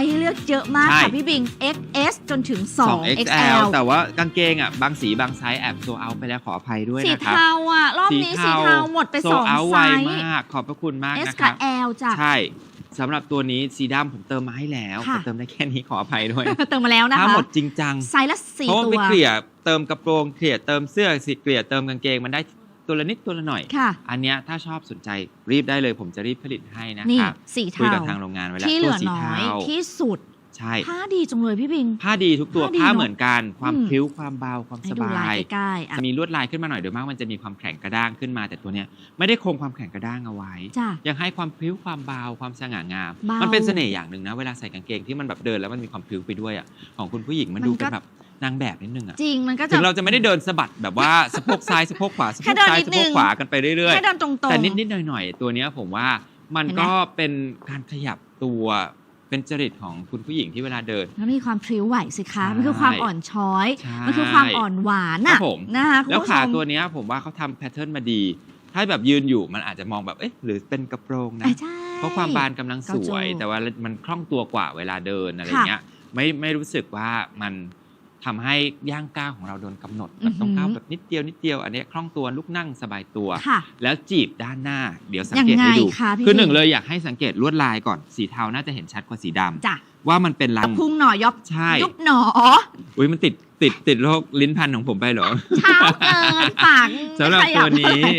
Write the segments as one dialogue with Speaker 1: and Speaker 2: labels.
Speaker 1: ส์ให้เลือกเยอะมาก
Speaker 2: ใช่
Speaker 1: ค่ะพี่บิง XS จนถึง
Speaker 2: 2
Speaker 1: 2
Speaker 2: XL
Speaker 1: XL
Speaker 2: แต่ว่ากางเกงอะบางสีบางไซส์แอบโซเอาไปแล้วขออภัยด้วย
Speaker 1: สี
Speaker 2: นะครับ
Speaker 1: เทาอะ รอบนี้สีเทาหมดไป
Speaker 2: โซ
Speaker 1: สอง
Speaker 2: เอา
Speaker 1: ไซ
Speaker 2: ไว
Speaker 1: ส์
Speaker 2: มาก ขอบพระคุณมาก
Speaker 1: S
Speaker 2: นะค
Speaker 1: กั
Speaker 2: รั
Speaker 1: บบ L จ้ะ
Speaker 2: ใช่สำหรับตัวนี้สีดำผมเติมมาให้แล้ว
Speaker 1: ค่ะ
Speaker 2: แต่เติมได้แค่นี้ขออภัยด้วย
Speaker 1: เติมมาแล้วนะ
Speaker 2: ถ้า
Speaker 1: คะ
Speaker 2: หมดจริงจัง
Speaker 1: ไซส์ละสี่
Speaker 2: เพราะว่า
Speaker 1: ตั
Speaker 2: ไป
Speaker 1: ว
Speaker 2: เกลี่ยเติมกระโปรงเกลี่ยเติมเสื้อสิเกลี่ยเติมกางเกงมันได้ ตัวละนิดตัวละหน่อย
Speaker 1: ค่ะ
Speaker 2: อันเนี้ยถ้าชอบสนใจรีบได้เลย ผมจะรีบผลิตให้นะ
Speaker 1: นี่
Speaker 2: ครับ
Speaker 1: สี
Speaker 2: คุย
Speaker 1: เทา
Speaker 2: กับทางโรงงานไว้แล้ว
Speaker 1: ที่เห
Speaker 2: ตัว
Speaker 1: ลือ
Speaker 2: สี
Speaker 1: น้อ
Speaker 2: เทาย
Speaker 1: ที่สุด
Speaker 2: ใช่
Speaker 1: ผ้าดีจังเลยพี่บิง
Speaker 2: ผ้าดีทุกตัว
Speaker 1: ผ้าดี
Speaker 2: ผ้า
Speaker 1: เนอะ
Speaker 2: เหมือนกัน ความ
Speaker 1: อืม
Speaker 2: พริ้วความเบาความ
Speaker 1: ให้
Speaker 2: ส
Speaker 1: ดู
Speaker 2: บา
Speaker 1: ลาย
Speaker 2: ย
Speaker 1: ใกล้ๆอะ
Speaker 2: จะมีลวดลายขึ้นมาหน่อยโดยมากมันจะมีความแข็งกระด้างขึ้นมา แต่ตัวเนี้ยไม่ได้คงความแข็งกระด้างเอาไว้
Speaker 1: จ้ะ
Speaker 2: ยังให้ความพริ้วความเบาความสง่างาม
Speaker 1: เบามั
Speaker 2: มันเป็นเสน่ห์อย่างหนึ่งนะ เวลาใส่กางเกงที่มันแบบเดินแล้วมันมีความพริ้วไปด้วยอะของคุณผู้หญิงมัน
Speaker 1: มัน
Speaker 2: ดู
Speaker 1: ก็
Speaker 2: เป็นแบบนางแบบนิดนึงอะ
Speaker 1: จริงมันก็จะ
Speaker 2: ถึงเราจะไม่ได้เดินสะบัดแบบว่า สะโพกซ้ายสะโพกขวาสะโพ
Speaker 1: แค่
Speaker 2: ก
Speaker 1: เดิน
Speaker 2: ซ้าย
Speaker 1: นิด
Speaker 2: สะ
Speaker 1: นึ
Speaker 2: โพ
Speaker 1: ง
Speaker 2: กขวากันไปเรื่อย
Speaker 1: แค่เดินตรง
Speaker 2: ๆ
Speaker 1: ๆ
Speaker 2: แต่นิดๆหน่อยๆตัวเนี้ยผมว่ามัน
Speaker 1: เห็นไหม
Speaker 2: ก็เป็นการขยับตัว เป็นจริตของคุณผู้หญิงที่เวลาเดิน
Speaker 1: แล้วมีความพริ้วไหวสิคะ
Speaker 2: ใช่
Speaker 1: มันคือความอ่อนช้อย
Speaker 2: ใช่
Speaker 1: มันคือความอ่อนหวาน
Speaker 2: ครั
Speaker 1: น่ะ
Speaker 2: บผม
Speaker 1: นะคะคุณ
Speaker 2: แล้ว
Speaker 1: ผู้ช
Speaker 2: ขามตัวเนี้ยผมว่าเขาทำแพทเทิร์นมาดี ถ้าแบบยืนอยู่มันอาจจะมองแบบเอ๊ะหรือเป็นกระโปรงนะ
Speaker 1: อะใช่
Speaker 2: เพราะความบานกำลังสวย
Speaker 1: เกาจู
Speaker 2: แต่ว่ามันคล่องตัวกว่าเวลาเดินอะไร
Speaker 1: ค่ะ
Speaker 2: เงี้ยไม่ไม่รู้สึกว่ามัน ทำให้ย่างก้าวของเราโดนกำหนด
Speaker 1: อื
Speaker 2: แบ
Speaker 1: อบหือ
Speaker 2: ต้องก้าวแบบนิดเดียวนิดเดียว อันเนี้ยคล่องตัวลุกนั่งสบายตัว
Speaker 1: ค่ะ
Speaker 2: แล้วจีบด้านหน้า เดี๋ยวสัง
Speaker 1: ยัง
Speaker 2: เกต
Speaker 1: ไง
Speaker 2: ให้ดู
Speaker 1: คะพี่
Speaker 2: คือหนึ่ง
Speaker 1: บิ
Speaker 2: เลยอยากให้สังเกตลวดลายก่อนสีเทาน่าจะเห็นชัดกว่าสีดำ
Speaker 1: จ้ะ
Speaker 2: ว่ามันเป็นลาย
Speaker 1: ตะพุงหน่อยยบ
Speaker 2: ใช่
Speaker 1: ยุบหนอ
Speaker 2: อุ้ยมันติดติดติดโรคลิ้นพันของผมไปเหรอ
Speaker 1: เช้าเกินปาก
Speaker 2: สำหรับ
Speaker 1: ไม่ขยั
Speaker 2: ตัวนี้
Speaker 1: เท่าไหร่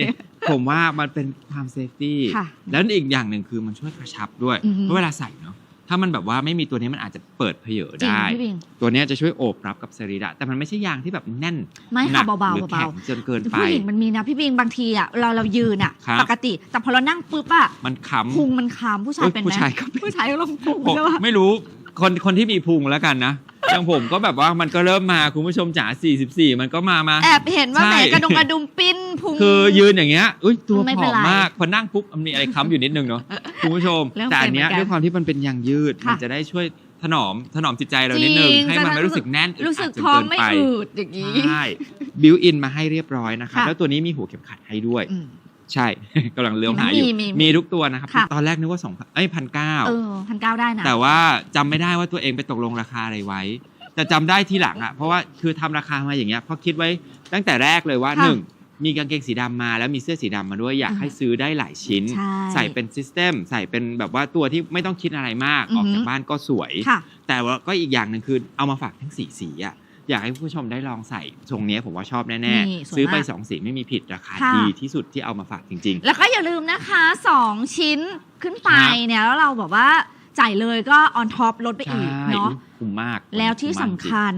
Speaker 2: ผมว่ามันเป็นความเซฟตี้
Speaker 1: ค่ะ
Speaker 2: แล้วอีกอย่างหนึ่งคือมันช่วยกระชับด้วย
Speaker 1: อือฮึ
Speaker 2: เพราะเวลาใส่เนาะ ถ้ามันแบบว่าไม่มีตัวนี้มันอาจจะเปิดเผย
Speaker 1: จริง
Speaker 2: ได้
Speaker 1: พี่บิง
Speaker 2: ตัวเนี้ยจะช่วยโอบรับกับสรีระแต่มันไม่ใช่ยางที่แบบแน่น
Speaker 1: ไม่
Speaker 2: หนั
Speaker 1: ค่ะเบา
Speaker 2: หรือ
Speaker 1: ๆ
Speaker 2: แข็
Speaker 1: เบาง
Speaker 2: จนเกิน
Speaker 1: ๆ
Speaker 2: ไป
Speaker 1: ผู้หญิงมันมีนะพี่บิงบางทีอะเราเรายืนอะ
Speaker 2: ครับ
Speaker 1: ปกติ แต่พอเรานั่งปุ๊บอะ
Speaker 2: มันค้ำ
Speaker 1: พุงมันคามผู้ชาย
Speaker 2: เอ้ย
Speaker 1: เป็นไหม
Speaker 2: ผู้ชายก็เป็น
Speaker 1: ผู้ชายก็ลงพุง
Speaker 2: ผม
Speaker 1: ใช่ปะ
Speaker 2: ไม่รู้ คนคนที่มีพุงแล้วกันนะ อย่างผมก็แบบว่ามันก็เริ่มมาคุณผู้ชมจ๋า44 มันก็มามา
Speaker 1: แอบเห็นว่า
Speaker 2: ใช่
Speaker 1: แหมกระดุมกระดุมปิ้นพุง
Speaker 2: คือยืนอย่างเงี้ยอุ้ยตัว
Speaker 1: ไม่
Speaker 2: ผ
Speaker 1: เป็น
Speaker 2: อม
Speaker 1: ไร
Speaker 2: มากพอนั่งปุ๊บมันมีอะไรค้ำอยู่นิดนึงเนาะคุณผู้ชม
Speaker 1: เริ่ม
Speaker 2: แต่อันเนี้ย
Speaker 1: เป็นเหมือนกัน
Speaker 2: ด้วยความที่มันเป็นยางยืด
Speaker 1: ค่ะ
Speaker 2: มันจะได้ช่วยถนอมถนอมจิตใจเรานิดนึง
Speaker 1: จริง
Speaker 2: ให้มัน
Speaker 1: จะได้
Speaker 2: ไม่รู้สึกแน่น
Speaker 1: รู้สึก
Speaker 2: ดดจน
Speaker 1: ท้อง
Speaker 2: เน
Speaker 1: ไม่
Speaker 2: ป
Speaker 1: อืดอย่างนี้
Speaker 2: ใช่บิวอินมาให้เรียบร้อยนะครับ
Speaker 1: ค่ะ
Speaker 2: แล้วตัวนี้มีหัวเข็มขัดให้ด้วย
Speaker 1: อืม
Speaker 2: ใช่กำลังเลี้ยวหาอยู่
Speaker 1: มีมีมี
Speaker 2: มีทุกตัวนะครับ
Speaker 1: ค่ะ
Speaker 2: ตอนแรกนึกว่า2,000เอ้ยพันเก้า
Speaker 1: เออพันเก้าได้นะ
Speaker 2: แต่ว่าจำไม่ได้ว่าตัวเองไปตกลงราคาอะไรไว้ แต่จำได้ทีหลังอะเพราะว่าคือทำราคามาอย่างเงี้ยเพราะคิดไว้ตั้งแต่แรกเลยว่า
Speaker 1: ค่ะ
Speaker 2: หนึ่งมีกางเกงสีดำมาแล้วมีเสื้อสีดำมาด้วยอยาก
Speaker 1: อือฮึ
Speaker 2: ให้ซื้อได้หลายชิ้น
Speaker 1: ใช่
Speaker 2: ใส่เป็นซิสเต็มใส่เป็นแบบว่าตัวที่ไม่ต้องคิดอะไรมาก
Speaker 1: อือฮึ
Speaker 2: ออกจากบ้านก็สวย
Speaker 1: ค่ะ
Speaker 2: แต่ว่าก็อีกอย่างหนึ่งคือเอามาฝากทั้งสีสีอะ อยากให้ผู้ชมได้ลองใส่ทรงเนี้ยผมว่าชอบแน่
Speaker 1: นี่สวย
Speaker 2: ๆซื้อไป
Speaker 1: มาก
Speaker 2: สองสีไม่มีผิดราคา
Speaker 1: ค่ะ
Speaker 2: ดีที่สุดที่เอามาฝากจริง
Speaker 1: แล้วก็อย่าลืมนะคะสองชิ้นขึ้นไป
Speaker 2: ครับ
Speaker 1: เนี่ยแล้วเราแบบว่าจ่ายเลยก็ออนท็อปลดไป
Speaker 2: ๆ
Speaker 1: อีก
Speaker 2: ใช่
Speaker 1: เนาะ
Speaker 2: คุ้มมาก
Speaker 1: แล้วที่สำ
Speaker 2: คุ้มมากจริง
Speaker 1: คัญ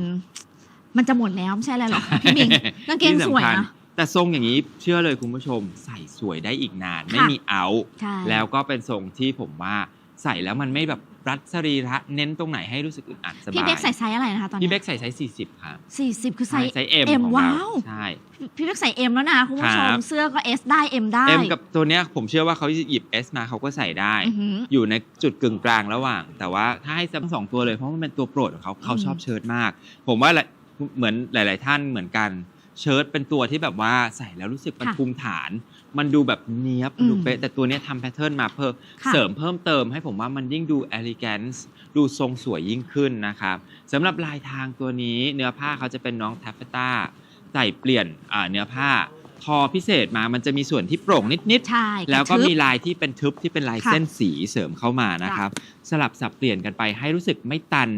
Speaker 1: มันจะหมดแล้วไม่ใช่อะไรหรอคะพี่บิงกางเกง
Speaker 2: ที่
Speaker 1: สวยำ
Speaker 2: คัญ
Speaker 1: นะ
Speaker 2: แต่ทรงอย่างนี้เชื่อเลยคุณผู้ชมใส่สวยได้อีกนาน ไม่มีเอา
Speaker 1: ใช่
Speaker 2: แล้วก็เป็นทรงที่ผมว่าใส่แล้วมันไม่แบบ รัดสรีระเน้นตรงไหนให้รู้สึกอึดอัดสบาย
Speaker 1: พี่เบคใส่ไซส์อะไรนะคะตอน
Speaker 2: พี่
Speaker 1: นี้
Speaker 2: เบคใส่ไซส์40ครับ
Speaker 1: สี่สิบคือไซ
Speaker 2: ใช่
Speaker 1: ส์
Speaker 2: ไซส์ M
Speaker 1: เอ็ม
Speaker 2: ของ
Speaker 1: ว้า
Speaker 2: เรา
Speaker 1: ว
Speaker 2: ใช่
Speaker 1: พี่เบคใส่เอ็มแล้วนะคุณผู้ชม
Speaker 2: ครับ
Speaker 1: เสื้อก็เอสได้เอ็มได้
Speaker 2: M กับตัวเนี้ยผมเชื่อว่าเขาหยิบ S มาเขาก็ใส่ได้
Speaker 1: อือหือ
Speaker 2: อยู่ในจุดกึ่งกลางระหว่าง แต่ว่าถ้าให้ทั้งสองตัวเลยเพราะมันเป็นตัวโปรดของเขาเขา
Speaker 1: อืม
Speaker 2: ชอบเชิ้ตมาก ผมว่าหลายเหมือนหลาย ๆ ท่านเหมือนกัน เชิ้ตเป็นตัวที่แบบว่าใส่แล้วรู้สึกมัน
Speaker 1: ค่ะ
Speaker 2: ภูมิฐาน มันดูแบบเนี้ยบมันดู
Speaker 1: อืม
Speaker 2: เป๊ะแต่ตัวเนี้ยทำแพทเทิร์นมาเพิ่ม
Speaker 1: ค่ะ
Speaker 2: เสริมเพิ่มเติมให้ผมว่ามันยิ่งดู elegance ดูทรงสวยยิ่งขึ้นนะครับสำหรับลายทางตัวนี้เนื้อผ้าเขาจะเป็นน้องทัฟเฟต้าใส่เปลี่ยนอ่าเนื้อผ้า ทอพิเศษมามันจะมีส่วนที่โปร่งนิดๆ
Speaker 1: ใช่
Speaker 2: แล้วก็
Speaker 1: ระทึบ
Speaker 2: มีลายที่เป็นทึบที่เป็นลาย
Speaker 1: ค่ะ
Speaker 2: เส้นสีเสริมเข้ามานะครับ สลับสับเปลี่ยนกันไปให้รู้สึกไม่ตัน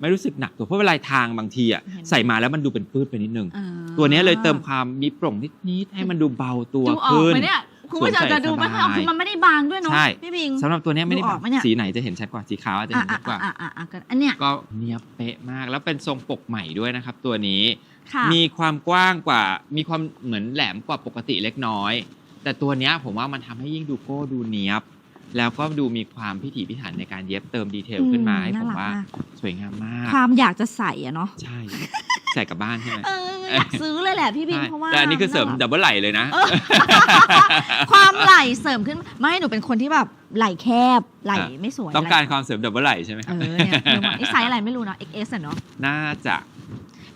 Speaker 2: ไม่รู้สึกหนักตัวเพราะเวลาทางบางทีอะ
Speaker 1: เห็น
Speaker 2: ใส่มาแล้วมันดูเป็นปื้ดไปนิดนึง
Speaker 1: อ่า
Speaker 2: ตัวเนี้ยเลยเติมความมีโปร่งนิดๆให้มันดูเบาตัว
Speaker 1: ดูออก
Speaker 2: ขึ้น
Speaker 1: ไหมเนี่ยคุณผู้ชมจะดูไม่ค่อยออก
Speaker 2: สวมใส่
Speaker 1: คือมันไม่ได้บางด้วยเนาะ
Speaker 2: ใช่
Speaker 1: พี่บิง
Speaker 2: สำหรับตัวเนี้ยไม่ได้
Speaker 1: ดูอ
Speaker 2: แบ
Speaker 1: อบกไหมเนี่ย
Speaker 2: สีไหนจะเห็นชัดกว่าสีขาวอาจจะ
Speaker 1: อะ
Speaker 2: เห็นชัดกว่า
Speaker 1: อะอะอะอะอันเนี้ย
Speaker 2: ก็เนียบเป๊ะมากแล้วเป็นทรงปกใหม่ด้วยนะครับ ตัวนี้
Speaker 1: ค่ะ
Speaker 2: มีความกว้างกว่า มีความเหมือนแหลมกว่าปกติเล็กน้อย แต่ตัวเนี้ยผมว่ามันทำให้ยิ่งดูโก้ดูเนี้ยบ แล้วก็ดูมีความพิถีพิถันในการเย็บเติมดีเทลขึ้นมาให้ผมว่า
Speaker 1: น่รักก
Speaker 2: สวยงามมาก
Speaker 1: ความอยากจะใส่อะเนาะ
Speaker 2: ใช่ ใส่กลับบ้านใช่ไหม
Speaker 1: เอออยากซื้อเลยแหละพี่บิง
Speaker 2: ใช่
Speaker 1: เพราะว่า
Speaker 2: แต่อันนี้คือเสริม
Speaker 1: น่ารัก
Speaker 2: ดับเบิลไหลเลยนะ
Speaker 1: ความไหลเสริมขึ้นไม่หนูเป็นคนที่แบบไหลแคบไหล
Speaker 2: อะ
Speaker 1: ไม่สวย
Speaker 2: ต้องการ
Speaker 1: ไหล่
Speaker 2: ความเสริมดับเบิลไหลใช่ไหมค
Speaker 1: เอ
Speaker 2: รับ
Speaker 1: อเนี่ยเดี๋ยวก่อนนี่ไซส์อะไรไม่รู้เนาะ XS อะเนาะ
Speaker 2: น่าจะ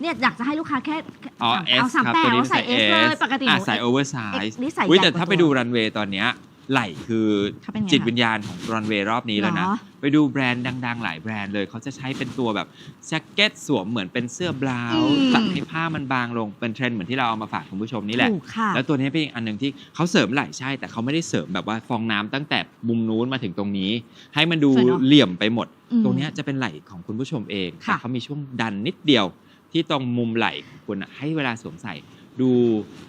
Speaker 1: เนี่ยอยากจะให้ลูกค้าแค่
Speaker 2: อ๋อ
Speaker 1: เอา
Speaker 2: S
Speaker 1: สาม
Speaker 2: ครับ
Speaker 1: แปด
Speaker 2: ตัวนี้
Speaker 1: เอาใส่
Speaker 2: ใส่
Speaker 1: S เลยปกติห
Speaker 2: อะ
Speaker 1: นู
Speaker 2: ใส่โอเวอร์ไซ
Speaker 1: X
Speaker 2: ส์
Speaker 1: นี่ใส่
Speaker 2: อุ้ย
Speaker 1: ใหญ่
Speaker 2: แต่
Speaker 1: กว่
Speaker 2: ถ้าไป
Speaker 1: ตัว
Speaker 2: ดูรันเวย์ตอนเนี้ย ไหล่คือ
Speaker 1: เขาเป็นไง
Speaker 2: จิต
Speaker 1: คะ
Speaker 2: วิญญาณของรันเวย์รอบนี้แล้วนะ
Speaker 1: เหรอ
Speaker 2: ไปดูแบรนด์ดัง ๆ หลายแบรนด์เลย เขาจะใช้เป็นตัวแบบแจ็คเก็ตสวมเหมือนเป็นเสื้อบลาว
Speaker 1: อืม
Speaker 2: ตัดให้ผ้ามันบางลงเป็นเทรนด์เหมือนที่เราเอามาฝากคุณผู้ชมนี่แหละ
Speaker 1: ถูกค่ะ
Speaker 2: แล้วตัวนี้เป็นอีกอันหนึ่งที่เขาเสริมไหล่ใช่ แต่เขาไม่ได้เสริมแบบว่าฟองน้ำตั้งแต่มุมนู้นมาถึงตรงนี้ ให้มันดู
Speaker 1: สวยเนอะ
Speaker 2: เหลี่ยมไปหมด
Speaker 1: อืม
Speaker 2: ตรงเนี้ยจะเป็นไหล่ของคุณผู้ชมเอง
Speaker 1: ค่ะ
Speaker 2: แต่เขามีช่วงดันนิดเดียวที่ตรงมุมไหล่ของคุณอะให้เวลาสวมใส่ ดู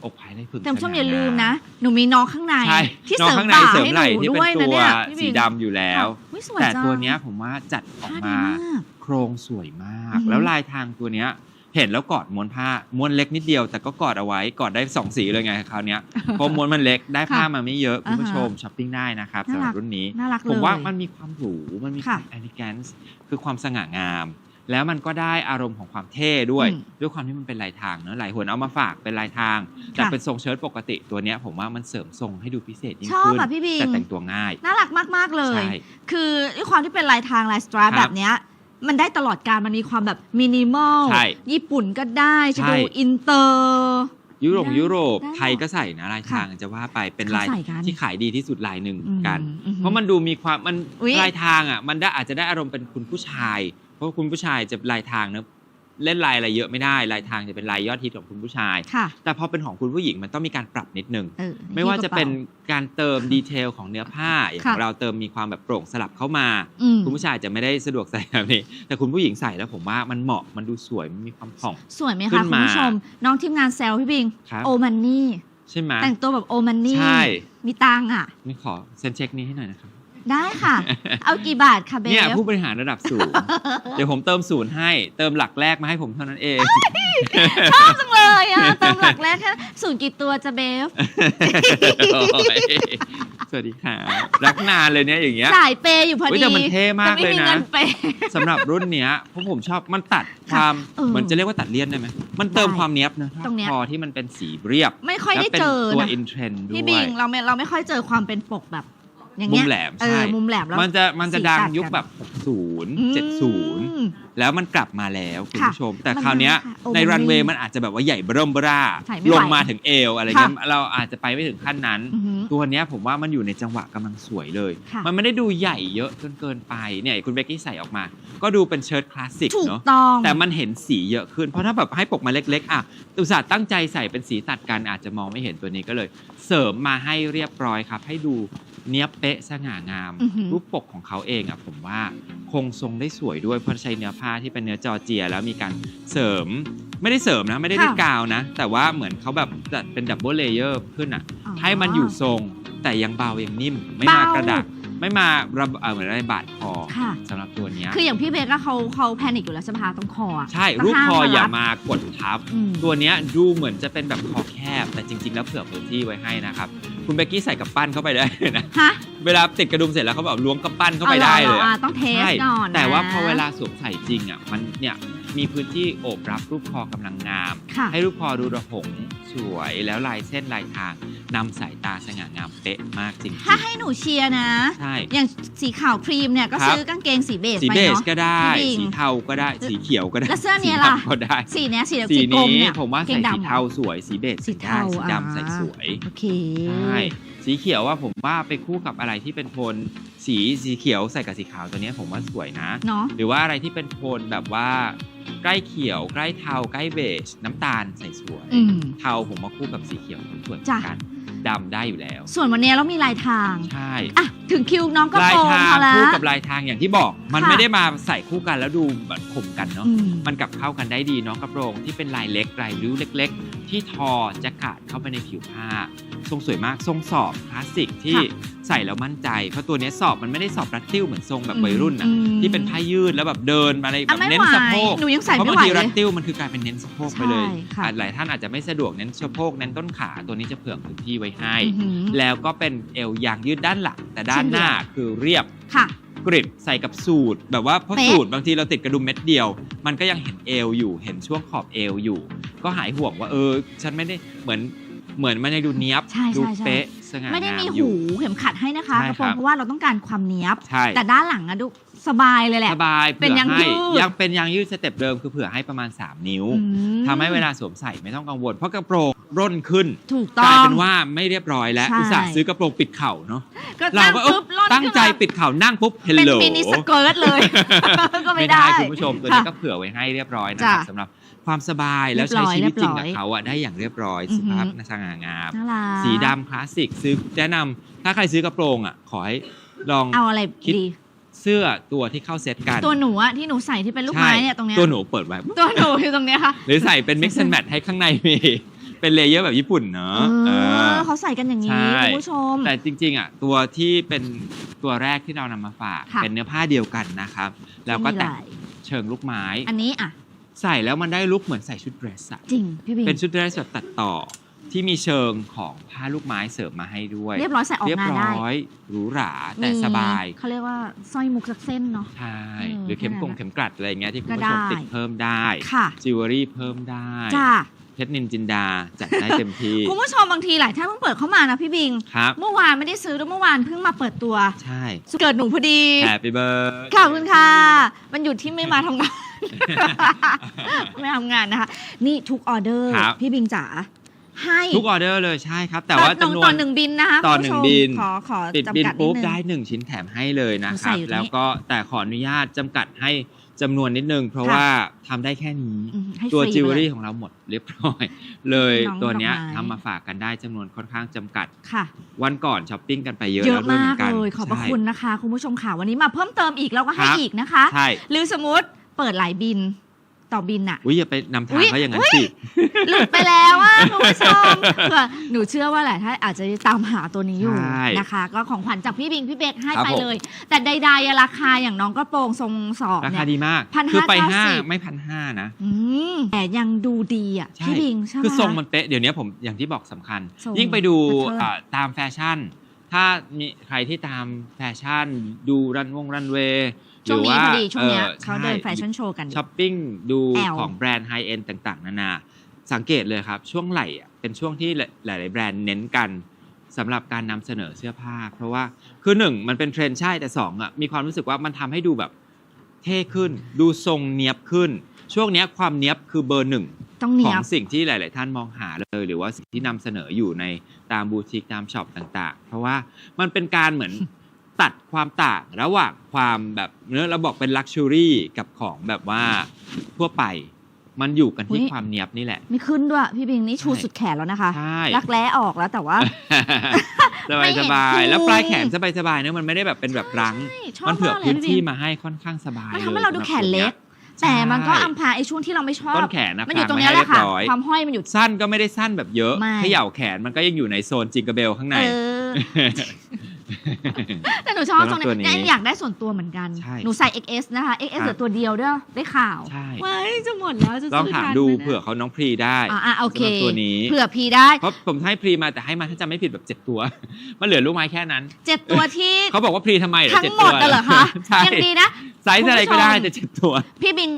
Speaker 2: อกภายในพึง
Speaker 1: แต่คุณผู้ชม
Speaker 2: สง่
Speaker 1: อย่าลืมนะ หนูมีน้องข้างใน
Speaker 2: ใช่
Speaker 1: ที่
Speaker 2: น้อง
Speaker 1: เสริม
Speaker 2: ข้างใน
Speaker 1: บ่า
Speaker 2: เสริม
Speaker 1: ให้
Speaker 2: ไหล่
Speaker 1: หนู
Speaker 2: ที่
Speaker 1: ด้
Speaker 2: เป็
Speaker 1: วย
Speaker 2: น
Speaker 1: นะ
Speaker 2: ตัว
Speaker 1: เนี่ยพี่
Speaker 2: สี
Speaker 1: บิง
Speaker 2: ดำอยู่แล้ว
Speaker 1: อุ๊ยสวย
Speaker 2: แต่
Speaker 1: จัง
Speaker 2: ตัวเนี้ยผมว่าจัดออก
Speaker 1: ผ้าดี
Speaker 2: มา
Speaker 1: มา ก
Speaker 2: โครงสวยมาก
Speaker 1: อือหือ
Speaker 2: แล้วลายทางตัวเนี้ย เห็นแล้วกอดม้วนผ้าม้วนเล็กนิดเดียว แต่ก็กอดเอาไว้กอดได้สองสีเลยไงคราวเนี้ยเพราะม้วนมันเล็กได้ผ้ามาไม่เยอะคุณผู้ชมช้อปปิ้งได้นะครับ
Speaker 1: น่า
Speaker 2: สำห
Speaker 1: รั
Speaker 2: รั
Speaker 1: ก
Speaker 2: บรุ่นนี้
Speaker 1: น่ารักเลย
Speaker 2: ผมว่ามันมีความหรูมันมีค
Speaker 1: ค่ะ
Speaker 2: วาม elegance คือความสง่างาม แล้วมันก็ได้อารมณ์ของความเท่ด้วย
Speaker 1: อืม
Speaker 2: ด้วยความที่มันเป็นลายทางเนอะหลายคนเอามาฝากเป็นลายทาง แต่
Speaker 1: ค่ะ
Speaker 2: เป็นทรงเชิ้ตปกติตัวเนี้ยผมว่ามันเสริมทรงให้ดูพิเศษยิ่ง
Speaker 1: ชอบ
Speaker 2: ขึ้น
Speaker 1: อะพี่บิง
Speaker 2: แต่แต่งตัวง่าย
Speaker 1: น่ารักมาก ๆ เลย
Speaker 2: ใช่
Speaker 1: คือด้วยความที่เป็นลายทางลายสตรา
Speaker 2: ครับ
Speaker 1: แบบเนี้ยมันได้ตลอดการมันมีความแบบมินิมอล
Speaker 2: ใช่
Speaker 1: ญี่ปุ่นก็ได้
Speaker 2: ใช่
Speaker 1: จะดูอินเตอร์
Speaker 2: ยุโรป
Speaker 1: ได้
Speaker 2: ยุโรป
Speaker 1: ได้
Speaker 2: ไทยก็ใส่นะลายทางจะว่าไปเป็นลาย
Speaker 1: เขาใส่กัน
Speaker 2: ที่ขายดีที่สุดลายหนึ่งกัน
Speaker 1: อืม
Speaker 2: เพราะมันดูมีความมัน
Speaker 1: อุ๊ย
Speaker 2: ลายทางอะมันได้อาจจะได้อารมณ์เป็นคุณผู้ชายเพ ราะคุณผู้ชายจะลายทางเนอะเล่นลายอะไรเยอะไม่ได้ลายทางจะเป็นลายยอดฮิตของคุณผู้ชาย
Speaker 1: ค่ะ
Speaker 2: แต่พอเป็นของคุณผู้หญิงมันต้องมีการปรับนิดนึง
Speaker 1: เออ
Speaker 2: ไม่ว่าจะเป็น
Speaker 1: ที่กร
Speaker 2: การเติมดีเทลของเนื้อผ้าอย่าง
Speaker 1: ค่ะ
Speaker 2: ของเราเติมมีความแบบโปร่งสลับเข้ามา
Speaker 1: อืม
Speaker 2: คุณผู้ชายจะไม่ได้สะดวกใส่แบบนี้ แต่คุณผู้หญิงใส่แล้วผมว่ามันเหมาะมันดูสวยมันมีความผ่อง
Speaker 1: สวยไหม
Speaker 2: ขึ้
Speaker 1: คะ
Speaker 2: น
Speaker 1: คุณ
Speaker 2: มา
Speaker 1: ผู้ชม น้องทีมงานแซวพี่บิง
Speaker 2: ครับ
Speaker 1: โอมันนี่
Speaker 2: ใช่ไหม
Speaker 1: แต่งตัวแบบโอมันนี่
Speaker 2: ใช่
Speaker 1: มีตังค์อะ
Speaker 2: นี่ขอเซ็นเช็คนี้ให้หน่อยนะครับ
Speaker 1: ได้ค่ะ เอากี่บาทคะเบ
Speaker 2: เนี่ย
Speaker 1: ฟ
Speaker 2: ผู้บริหารระดับสูง เดี๋ยวผมเติมศูนย์ให้ เติมหลักแรกมาให้ผมเท่านั้นเอง
Speaker 1: ชอบจังเลยอะเติมหลักแรกแค่สูตรกี่ตัวจะเบฟ
Speaker 2: โอ้ยสวัสดีค่ะรักนานเลยเนี่ยอย่างเงี้ย
Speaker 1: สายเปย์อยู่พอ
Speaker 2: เฮ้ย
Speaker 1: ดี
Speaker 2: แต่มันเท่มาก
Speaker 1: แต่ไม่
Speaker 2: เลย
Speaker 1: มี
Speaker 2: นะ
Speaker 1: เงินเปย์
Speaker 2: สำหรับรุ่นเนี้ยเพราะผมชอบมันตัดค
Speaker 1: ค่ะ
Speaker 2: วาม
Speaker 1: เออ
Speaker 2: เหมือนจะเรียกว่าตัดเลี่ยนได้ไหมมันเติม
Speaker 1: ได้
Speaker 2: ความเนี้ยบนะ
Speaker 1: ตรงเนี้ย
Speaker 2: พอที่มันเป็นสีเรียบ
Speaker 1: ไม่ค่อย
Speaker 2: แล้ว
Speaker 1: ได้
Speaker 2: เป็น
Speaker 1: เจอ
Speaker 2: ตัว
Speaker 1: นะ
Speaker 2: อินเทรนด์ด้
Speaker 1: พี่
Speaker 2: ว
Speaker 1: บิ
Speaker 2: ย
Speaker 1: งเราไม่เราไม่ค่อยเจอความเป็นปกแบบ อย่าง
Speaker 2: มุ
Speaker 1: เงี้
Speaker 2: ม
Speaker 1: ย
Speaker 2: แหลม
Speaker 1: เอ
Speaker 2: ใช่
Speaker 1: อมุมแหลมแล้ว
Speaker 2: มันจะมันจะดัง
Speaker 1: สีตัด
Speaker 2: ยุค
Speaker 1: กัน
Speaker 2: แบบ 60 70
Speaker 1: อืม
Speaker 2: แล้วมันกลับมาแล้วคุณ
Speaker 1: ค่ะ
Speaker 2: ผู้ชม แต่
Speaker 1: มัน
Speaker 2: คราวเนี้ย
Speaker 1: มาค่ะโอ้
Speaker 2: ใน
Speaker 1: มัน
Speaker 2: รันเวย์
Speaker 1: ดี
Speaker 2: มันอาจจะแบบว่าใหญ่เบิ่มเบร่า
Speaker 1: ใส่ไม่ไหว
Speaker 2: ลงมาถึงเอวอะไรเงี้ย
Speaker 1: ค่ะ
Speaker 2: เราอาจจะไปไม่ถึงขั้นนั้น
Speaker 1: อือหือ
Speaker 2: ตัวเนี้ยผมว่ามันอยู่ในจังหวะกำลังสวยเลย
Speaker 1: ค่ะ
Speaker 2: มันไม่ได้ดูใหญ่เยอะจนเกินไปเนี่ยคุณเบกกี้ใส่ออกมา ก็ดูเป็นเชิ้ตคลาสสิก
Speaker 1: ถูก
Speaker 2: เนาะ
Speaker 1: ต้อง
Speaker 2: แต่มันเห็นสีเยอะขึ้นเพราะถ้าแบบให้ปกมาเล็กๆอะอุตส่าห์ตั้งใจใส่เป็นสีตัดกันอาจจะมองไม่เห็นตัวนี้ก็เลย เสริมมาให้เรียบร้อยครับ ให้ดูเนี้ยบเป๊ะสง่างาม
Speaker 1: อือหือ
Speaker 2: รูปปกของเขาเองอะผมว่าคงทรงได้สวยด้วยเพราะใช้เนื้อผ้าที่เป็นเนื้อจอร์เจีย แล้วมีการเสริมไม่ได้เสริมนะไม่ได้
Speaker 1: ค่ะ
Speaker 2: รีดกาวนะ แต่ว่าเหมือนเขาแบบจัดเป็นดับเบิลเลเยอร์ขึ้นอะ
Speaker 1: อ๋อ
Speaker 2: ให้มันอยู่ทรงแต่ยังเบายังนิ่ม ไม่มา
Speaker 1: เบาก
Speaker 2: ระดักไม่มาระเอ่อเหมือนอะไรบาดคอ
Speaker 1: ค่ะ
Speaker 2: สำหรับตัวเนี้ย
Speaker 1: คืออย่างพี่เบกก็เขาเขาแพนิคอยู่แล้วใช่ไหมคะตรงคออะ
Speaker 2: ใช่
Speaker 1: ต้ง
Speaker 2: รูป
Speaker 1: ห้
Speaker 2: คออย่า
Speaker 1: รับ
Speaker 2: มากดทับ
Speaker 1: อืม
Speaker 2: ตัวเนี้ยดูเหมือนจะเป็นแบบคอแคบ แต่จริง ๆ แล้วเผื่อพื้นที่ไว้ให้นะครับ คุณเบกกี้ใส่กับปั้นเข้าไปได้เลยนะ
Speaker 1: ฮะ
Speaker 2: เวลาติดกระดุมเสร็จแล้วเขาแบบล้วงกับปั้นเข้าไปได้
Speaker 1: อหร
Speaker 2: เล
Speaker 1: อยหรอ
Speaker 2: อะ
Speaker 1: อะต้องเทส
Speaker 2: ใช่
Speaker 1: ก่อนนะ
Speaker 2: แต่ว่าพอเวลาสวมใส่จริงอะมันเนี่ย มีพื้นที่โอบรับรูปคอกำลังงาม
Speaker 1: ค่ะ
Speaker 2: ให้รูปคอดูระหงสวยแล้วลายเส้นลายทางนำสายตาสง่างามเป๊ะมากจริง
Speaker 1: ถ้าให้หนูเชียร์นะ
Speaker 2: ๆใช่
Speaker 1: อย่างสีขาวครีมเนี่ยก็
Speaker 2: ครับ
Speaker 1: ซื้อกางเกงสีเบจ
Speaker 2: สี
Speaker 1: ไป
Speaker 2: เบจ
Speaker 1: เนาะ
Speaker 2: ก็ได้
Speaker 1: พี่บิง
Speaker 2: สีเทาก็ได้สีเขียวก็ได้
Speaker 1: แล้วเสื้อเนี่ย
Speaker 2: สี
Speaker 1: ล่ะ
Speaker 2: ดำก็ได้
Speaker 1: สีเนี้ยสี
Speaker 2: สี
Speaker 1: กรม
Speaker 2: นี้
Speaker 1: เนี่ย
Speaker 2: ผมว่า
Speaker 1: เก
Speaker 2: ใส่
Speaker 1: ง
Speaker 2: สี
Speaker 1: ดำ
Speaker 2: เทาสวยสีเบจ
Speaker 1: สี
Speaker 2: ใส่ได้
Speaker 1: เทา
Speaker 2: สี
Speaker 1: อ่า
Speaker 2: ดำใส่สวย
Speaker 1: โอเค
Speaker 2: ใช่ สีเขียวว่าผมว่าไปคู่กับอะไรที่เป็นโทนสีสีเขียวใส่กับสีขาวตัวเนี้ยผมว่าสวยนะ
Speaker 1: เนาะ
Speaker 2: หรือว่าอะไรที่เป็นโทนแบบว่า ใกล้เขียว ใกล้เทาใกล้เบจน้ำตาลใส่สวย
Speaker 1: อืม
Speaker 2: เทาผมว่าคู่กับสีเขียวสวยเหมื
Speaker 1: จ้ะ
Speaker 2: อนกันดำได้อยู่แล้ว
Speaker 1: ส่วนวันนี้เรามีลายทาง
Speaker 2: ใช่
Speaker 1: อะ ถึงคิวน้องก็
Speaker 2: ลาย
Speaker 1: โปรง
Speaker 2: ทาง
Speaker 1: เขาแล้
Speaker 2: คู่
Speaker 1: ว
Speaker 2: กับลายทางอย่างที่บอก มัน
Speaker 1: ค่ะ
Speaker 2: ไม่ได้มาใส่คู่กันแล้วดูแบบข่มกันเนาะ
Speaker 1: อืม
Speaker 2: มันกลับเข้ากันได้ดีน้องกระโปรงที่เป็นลายเล็กลายริ้วเล็ก ๆ ที่ทอจะกาดเข้าไปในผิวผ้า ทรงสวยมากทรงสอบคลาสสิกที่
Speaker 1: ค่ะ
Speaker 2: ใส่แล้วมั่นใจ เพราะตัวเนี้ยสอบมันไม่ได้สอบรัดติ้วเหมือนทรงแบบวัยรุ่น
Speaker 1: อื
Speaker 2: นะ
Speaker 1: ม
Speaker 2: ที่เป็นผ้ายืดแล้วแบบเดินมาอะไรแบ
Speaker 1: อะ
Speaker 2: บ
Speaker 1: ไม่
Speaker 2: เน้
Speaker 1: ไห
Speaker 2: น
Speaker 1: ว
Speaker 2: สะโพก
Speaker 1: หนูยังใส่
Speaker 2: เพราะ
Speaker 1: ไม่
Speaker 2: บาง
Speaker 1: ไหว
Speaker 2: ที
Speaker 1: เล
Speaker 2: รัด
Speaker 1: ย
Speaker 2: ติ้วมันคือกลายเป็นเน้นสะโพกไปเลย
Speaker 1: ใช่ค่ะ
Speaker 2: อะหลายท่านอาจจะไม่สะดวกเน้นสะโพกเน้นต้นขาตัวนี้จะเผื่อพื้นที่ไว้ให้
Speaker 1: อื้อหือ
Speaker 2: แล้วก็เป็นเอวยางยืดด้านหลังแต่ด้าน
Speaker 1: เช่น
Speaker 2: ห
Speaker 1: เดียว
Speaker 2: น้าคือเรียบ
Speaker 1: ค่ะ
Speaker 2: กริบใส่กับสูตรแบบว่าเพราะ
Speaker 1: เป๊ะ
Speaker 2: สูตรบางทีเราติดกระดุมเม็ดเดียว มันก็ยังเห็นเอวอยู่เห็นช่วงขอบเอวอยู่ ก็หายห่วงว่าเออ ฉันไม่ได้เหมือน เหมือนมันยังดูเนี้ยบ
Speaker 1: ใช่
Speaker 2: ดู
Speaker 1: ใช่ใช่
Speaker 2: เป๊ะสง่างาม
Speaker 1: ไม่ได้มี
Speaker 2: อ
Speaker 1: หู
Speaker 2: ยู่
Speaker 1: เข็มขัดให้นะคะ
Speaker 2: ใช่
Speaker 1: กระโปรง
Speaker 2: ครับ
Speaker 1: เพราะว่าเราต้องการความเนี้ยบ
Speaker 2: ใช่
Speaker 1: แต่ด้านหลังอะดูสบายเลยแหละ
Speaker 2: สบาย
Speaker 1: เป็น
Speaker 2: เผื่อยา
Speaker 1: ง
Speaker 2: ให้
Speaker 1: ยืด
Speaker 2: ยังเป็นยางยืดสเต็ปเดิมคือเผื่อให้ประมาณ 3 นิ้ว
Speaker 1: อืม
Speaker 2: ทำให้เวลาสวมใส่ไม่ต้องกังวล เพราะกระโปรงร่นขึ้น
Speaker 1: ถูก
Speaker 2: ก
Speaker 1: ต้อ
Speaker 2: ลาย
Speaker 1: ง
Speaker 2: เป็นว่าไม่เรียบร้อยแล้ว
Speaker 1: ใช่
Speaker 2: อุตส่าห์ซื้อกระโปรงปิดเข่าเนาะ
Speaker 1: ก็
Speaker 2: เรา
Speaker 1: ตั้ง
Speaker 2: ก็เอ้า
Speaker 1: ปุ๊บร่อน
Speaker 2: ตั้งใจ
Speaker 1: ขึ้นมา
Speaker 2: ปิดเข่านั่งปุ๊บเฮล
Speaker 1: เป็น
Speaker 2: โหล
Speaker 1: มินิสเกิร์ตเลย ก็ไม่
Speaker 2: ไม่
Speaker 1: ได้
Speaker 2: ได้ คุณผู้ชมตัวนี้
Speaker 1: ค่ะ
Speaker 2: ก็เผื่อไว้ให้เรียบร้อยนะครับ
Speaker 1: จ้ะ
Speaker 2: สำหรับ ความสบายแล้วใช้
Speaker 1: เรียบร้อย
Speaker 2: ชีวิตจริงกับ
Speaker 1: เรียบร้อย
Speaker 2: เขาอะได้อย่างเรียบร้อย
Speaker 1: อือ
Speaker 2: สุ
Speaker 1: หือ
Speaker 2: ภาพสง่างาม
Speaker 1: น่ารัก
Speaker 2: สีดำคลาสสิกซื้อแนะนำถ้าใครซื้อกระโปรงอะขอให้ลอง
Speaker 1: เอาอะไร
Speaker 2: คิด
Speaker 1: ดี
Speaker 2: เสื้อตัวที่เข้าเซ็ตกัน
Speaker 1: ตัวหนูอะที่หนูใส่ที่เป็นลูกไม้เนี่ยตรงเนี้ย
Speaker 2: ตัวหนูเปิดไว้
Speaker 1: ตัวหนูอยู่ตรงเนี้ยค่ะ
Speaker 2: หรือใส่เป็น mix and match ให้ข้างในมีเป็นเลเยอร์แบบญี่ปุ่นเนอะ
Speaker 1: เอ
Speaker 2: เอ
Speaker 1: อ
Speaker 2: อ
Speaker 1: เขาใส่กันอย่างนี้
Speaker 2: ใช่
Speaker 1: คุณผู้ชม
Speaker 2: แต่จริง ๆอะตัวที่เป็นตัวแรกที่เรานำมาฝาก
Speaker 1: ค่ะ
Speaker 2: เป็นเนื้อผ้าเดียวกันนะครับ แล้วก็แต่ง
Speaker 1: มีลาย
Speaker 2: เชิงลูกไม้
Speaker 1: อันนี้อะ
Speaker 2: ใส่แล้วมันได้ลุกเหมือนใส่ชุดเดรสอะ
Speaker 1: จริงพี่บิง
Speaker 2: เป็นชุดเดรสแบบตัดต่อที่มีเชิงของผ้าลูกไม้เสริมมาให้ด้วย
Speaker 1: เรียบร้อยใส่ออก
Speaker 2: เรียบ
Speaker 1: งานได้
Speaker 2: ร้อยหรูหราแต่
Speaker 1: มี
Speaker 2: สบาย
Speaker 1: เขาเรียกว่าสร้อยมุกสักเส้นเนาะ
Speaker 2: ใช่
Speaker 1: เออ
Speaker 2: หรือเข็ม
Speaker 1: แค่
Speaker 2: ก
Speaker 1: นั้
Speaker 2: ง
Speaker 1: นอะ
Speaker 2: เข็มกลัดอะไรเงี้ยที่คุณ
Speaker 1: ก็
Speaker 2: ผู้ชม
Speaker 1: ได้
Speaker 2: ติดเพิ่มได้
Speaker 1: ค่ะ
Speaker 2: จิวเวลรี่เพิ่มได้
Speaker 1: จ้า
Speaker 2: เพชรนินจินดาจัดได้เต็มที่
Speaker 1: คุณผู้ชมบางทีหลายท่านเพิ่งเปิดเข้ามานะพี่บิง
Speaker 2: ครับ
Speaker 1: เมื่อวานไม่ได้ซื้อด้วยเมื่อวานเพิ่งมาเปิดตัว
Speaker 2: ใช่
Speaker 1: เกิดหนูพอดี
Speaker 2: Happy birthday
Speaker 1: ขอบคุณค่ะ มันอยู่ที่ไม่มาทำงาน ไม่ทำงานนะคะ นี่ทุกออเดอร์
Speaker 2: ครับ
Speaker 1: พี่บิงจ๋าให้
Speaker 2: ทุกออเดอร์เลยใช่ครับ แต่ว่า
Speaker 1: ต่อ
Speaker 2: จำนว
Speaker 1: ต่อน หนึ่งบินนะคะ
Speaker 2: ต่อ
Speaker 1: คุณผู้ชม
Speaker 2: หนึ่งบิน
Speaker 1: ขอขอ
Speaker 2: ติด
Speaker 1: จำ
Speaker 2: บิน
Speaker 1: กัดนิด
Speaker 2: ปุ๊บ
Speaker 1: นึง
Speaker 2: ได้หนึ่งชิ้นแถมให้เลยนะ
Speaker 1: หนู
Speaker 2: ค
Speaker 1: ใส่
Speaker 2: รับ
Speaker 1: อยู่ตรงนี้
Speaker 2: แล้วก็แต่ขออนุญาตจำกัดให้จำนวนนิดนึง เพราะ
Speaker 1: ค่ะ
Speaker 2: ว่าทำได้แค่นี้
Speaker 1: อืมให้
Speaker 2: ตัว
Speaker 1: ฟ
Speaker 2: จิวเวล
Speaker 1: ไป
Speaker 2: รี่
Speaker 1: ย
Speaker 2: ของเราหมดเรียบร้อย เลย
Speaker 1: น้อง
Speaker 2: ตัวเนี้ย
Speaker 1: ดอกไม้
Speaker 2: ทำมาฝากกันได้จำนวนค่อนข้างจำกัด
Speaker 1: ค่ะ
Speaker 2: วันก่อนช้อปปิ้งกันไปเยอะ
Speaker 1: เย
Speaker 2: แล้
Speaker 1: อะ
Speaker 2: วด้วยเหมื
Speaker 1: มา
Speaker 2: อกนกัน
Speaker 1: เลย ขอบพระ
Speaker 2: ใช่
Speaker 1: คุณนะคะ คุณผู้ชมค่ะวันนี้มาเพิ่มเติมอีกแล้วก็ให้
Speaker 2: ครับ
Speaker 1: อีกนะคะ
Speaker 2: ใช่
Speaker 1: หรือสมมติ เปิดหลายบินต่อบินอะ
Speaker 2: อุ้ยอย่าไปนำทาง
Speaker 1: อุ๊ย
Speaker 2: เขาอย่างนั้นสิ
Speaker 1: หลุดไปแล้วอะคุณผู้ชมเผื่อหนูเชื่อว่าหลายท่านอาจจะตามหาตัวนี้อยู่
Speaker 2: ใช่
Speaker 1: นะคะ ก็ของขวัญจากพี่บิงพี่เบกให้
Speaker 2: ครับ
Speaker 1: ไป
Speaker 2: ผม
Speaker 1: เลย แต่ใดๆอะราคาอย่างน้องกระโปรงทรงสอบ
Speaker 2: รา
Speaker 1: เนี่
Speaker 2: คายดีมาก
Speaker 1: พันห้า
Speaker 2: คือไป
Speaker 1: เก้า
Speaker 2: ห้า
Speaker 1: สิบ
Speaker 2: ไม่พันห้านะ
Speaker 1: อืมแต่ยังดูดีอะ
Speaker 2: ใช่
Speaker 1: พี่บิงใช่ไหม
Speaker 2: คือทรงมันเป๊ะเดี๋ยวนี้ผมอย่างที่บอกสำคัญ
Speaker 1: ทรง
Speaker 2: ยิ่งไปดู
Speaker 1: แพทเทิร์น
Speaker 2: อ่าตามแฟชั่น ถ้ามีใครที่ตามแฟชั่น ดูรันวงรันเวย์ห
Speaker 1: ช่ว
Speaker 2: รื
Speaker 1: ง
Speaker 2: อ
Speaker 1: นี้
Speaker 2: ว่า
Speaker 1: พอดีช่วงเนี้ย
Speaker 2: ออ
Speaker 1: เขาเดิน
Speaker 2: ใช่
Speaker 1: แฟชั่นโชว์กันอยู่
Speaker 2: ช้อปปิ้งดู
Speaker 1: แอล
Speaker 2: ของแบรนด์ไฮเอ็นต่าง ๆ นานา สังเกตเลยครับ ช่วงไหล่อะเป็นช่วงที่หลาย ๆ แบรนด์เน้นกันสำหรับการนำเสนอเสื้อผ้า เพราะว่าคือหนึ่งมันเป็นเทรนด์ใช่แต่สองอะมีความรู้สึกว่ามันทำให้ดูแบบเท่ขึ้น ดูทรงเนียบขึ้น ช่วงเนี้ยความเนียบคือเบอร์หนึ่ง
Speaker 1: ต้อง
Speaker 2: ข
Speaker 1: เนี
Speaker 2: อยง
Speaker 1: บ
Speaker 2: สิ่งที่หลาย ๆ ท่านมองหาเลย หรือว่าสิ่งที่นำเสนออยู่ในตามบูติกตามช็อปต่าง ๆ เพราะว่ามันเป็นการเหมือน ตัดความต่างระหว่างความแบบเนื้อเราบอกเป็นลักชัวรี่กับของแบบว่าทั่วไปมันอยู่กันที่
Speaker 1: อุ๊ย
Speaker 2: ความเนียบนี่แหละ
Speaker 1: ไม่ขึ้นด้วย พี่บิงนี่ชู
Speaker 2: ใช่
Speaker 1: สุดแขนแล้วนะคะ
Speaker 2: ใช่
Speaker 1: รักแร้ออกแล้วแต่ว่า
Speaker 2: สบาย
Speaker 1: ไม่เห็
Speaker 2: ส
Speaker 1: น
Speaker 2: บาย
Speaker 1: พุง
Speaker 2: แล้วปลายแขนสบายสบายๆเนอะมันไม่ได้แบบเป็นแบบรั้ง
Speaker 1: ใช่ชอบ
Speaker 2: มันเผื่อ
Speaker 1: มากเลย
Speaker 2: พื้น
Speaker 1: พี่
Speaker 2: ที่
Speaker 1: บิง
Speaker 2: มาให้ค่อนข้างสบาย
Speaker 1: มันทำให้
Speaker 2: ลย
Speaker 1: เราดู
Speaker 2: สำบ
Speaker 1: แขนเล็ก
Speaker 2: ตัว
Speaker 1: แต่มันก็
Speaker 2: ใช่
Speaker 1: อำพรางไอ้ช่วงที่เราไม่ชอบ
Speaker 2: ต้นแขนนะ
Speaker 1: มันอยู่
Speaker 2: พ
Speaker 1: ตรง
Speaker 2: ไเนี้
Speaker 1: ยแหละค่ะ
Speaker 2: เรียบร้อย
Speaker 1: ความห้อยมันอยู่
Speaker 2: สั้นก็ไม่ได้สั้นแบบเยอะ
Speaker 1: ไม่
Speaker 2: เขย่าแขนมันก็ยังอยู่ในโซนจิงกระเบลข้างใน
Speaker 1: เออ แต่หนูชอบ
Speaker 2: สำห
Speaker 1: ต
Speaker 2: รั
Speaker 1: รง
Speaker 2: บตัวนี้
Speaker 1: นี้อยากได้ส่วนตัวเหมือนกัน
Speaker 2: ใช่
Speaker 1: หนูใส่ XS นะคะ XS
Speaker 2: ครับ
Speaker 1: เหลือตัวเดียวเด้อได้ข่าว
Speaker 2: ใช่
Speaker 1: ไม่จะหมดแล้วจะ
Speaker 2: ลอง
Speaker 1: ซื้
Speaker 2: ถาม
Speaker 1: ทัน
Speaker 2: ดู
Speaker 1: ไหนะ
Speaker 2: เผื่อเขาน้องพรีได้
Speaker 1: อ่าอะโอเค
Speaker 2: สำหรับตัวนี้
Speaker 1: เผื่อพีได้
Speaker 2: เพราะผมให้พรีมาแต่ให้มาถ้าจำไม่ผิดแบบเจ็ดตัว มันเหลือลูกไม้แค่นั้น
Speaker 1: เจ็ดตัวที่
Speaker 2: เขาบอกว่าพรีทำไมเหรอ
Speaker 1: ทั้ง
Speaker 2: เจ็ด
Speaker 1: หม
Speaker 2: ตัว
Speaker 1: ดน่ะเหรอคะ
Speaker 2: ใช่
Speaker 1: ยังดีนะ
Speaker 2: ไซส์อะไรก็ได้
Speaker 1: คุณผู้ชม
Speaker 2: แต่เจ็ดตัว
Speaker 1: พี่บิง